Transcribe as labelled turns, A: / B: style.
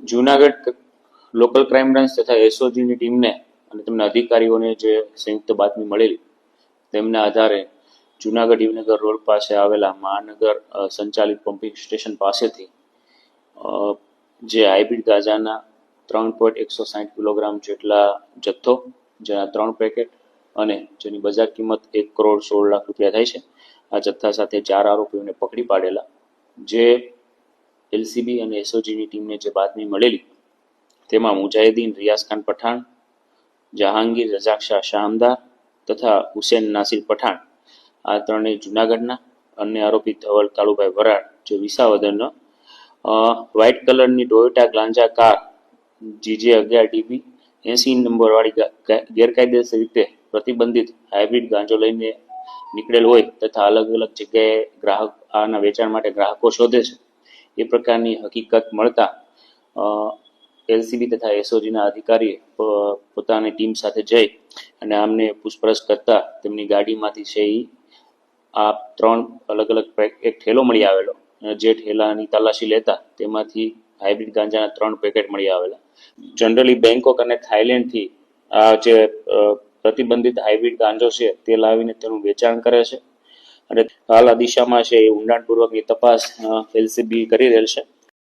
A: Junagadh local crime branch તથા એસઓજીની ટીમને અને તેમના અધિકારીઓને જે સંયુક્ત બાતમી મળેલી, તેમના આધારે જુનાગઢ યુવનગર રોડ પાસે આવેલા મહાનગર સંચાલિત પમ્પિંગ સ્ટેશન પાસેથી જે હાઇબ્રિડ ગાંજાના ત્રણ પોઈન્ટ એકસો સાઠ કિલોગ્રામ જેટલા જથ્થો, જેના ત્રણ પેકેટ અને જેની બજાર કિંમત એક કરોડ સોળ લાખ રૂપિયા થાય છે, આ જથ્થા સાથે ચાર આરોપીઓને પકડી પાડેલા, જે એલસીબી અને એસઓજીની ટીમને જે બાતમી મળેલી, તેમાં મુજાહિદ્દીન રિયાઝ ખાન પઠાણ, જહાંગીર રઝાક શાહ શામદાર તથા હુસેન નાસિર પઠાણ, આ ત્રણેય જુનાગઢના અન્ય આરોપી ધવલ કાળુભાઈ વરાળ, જે વિસાવદરનો વ્હાઇટ કલરની ટોયોટા ગ્લાન્જા કાર, જીજે અગિયાર ડીબી, એસી નંબરવાળી ગેરકાયદેસર રીતે પ્રતિબંધિત હાઇબ્રિડ ગાંજો લઈને નીકળેલ હોય તથા અલગ અલગ જગ્યાએ ગ્રાહક, આના વેચાણ માટે ગ્રાહકો શોધે છે. એ પ્રકારની હકીકત મળતા એલસીબી તથા એસઓજીના અધિકારી પોતાની ટીમ સાથે જઈ અને આમને પૂછપરછ કરતા તેમની ગાડીમાંથી છે એ આ ત્રણ અલગ અલગ એક ઠેલો મળી આવેલો. જે ઠેલાની તલાશી લેતા તેમાંથી હાઇબ્રિડ ગાંજાના ત્રણ પેકેટ મળી આવેલા. જનરલી બેંકોક અને થાઇલેન્ડથી આ જે પ્રતિબંધિત હાઇબ્રિડ ગાંજો છે તે લાવીને તેનું વેચાણ કરે છે. અને હાલ આ દિશામાં છે એ ઊંડાણપૂર્વકની તપાસ એલસીબી કરી રહેલ છે.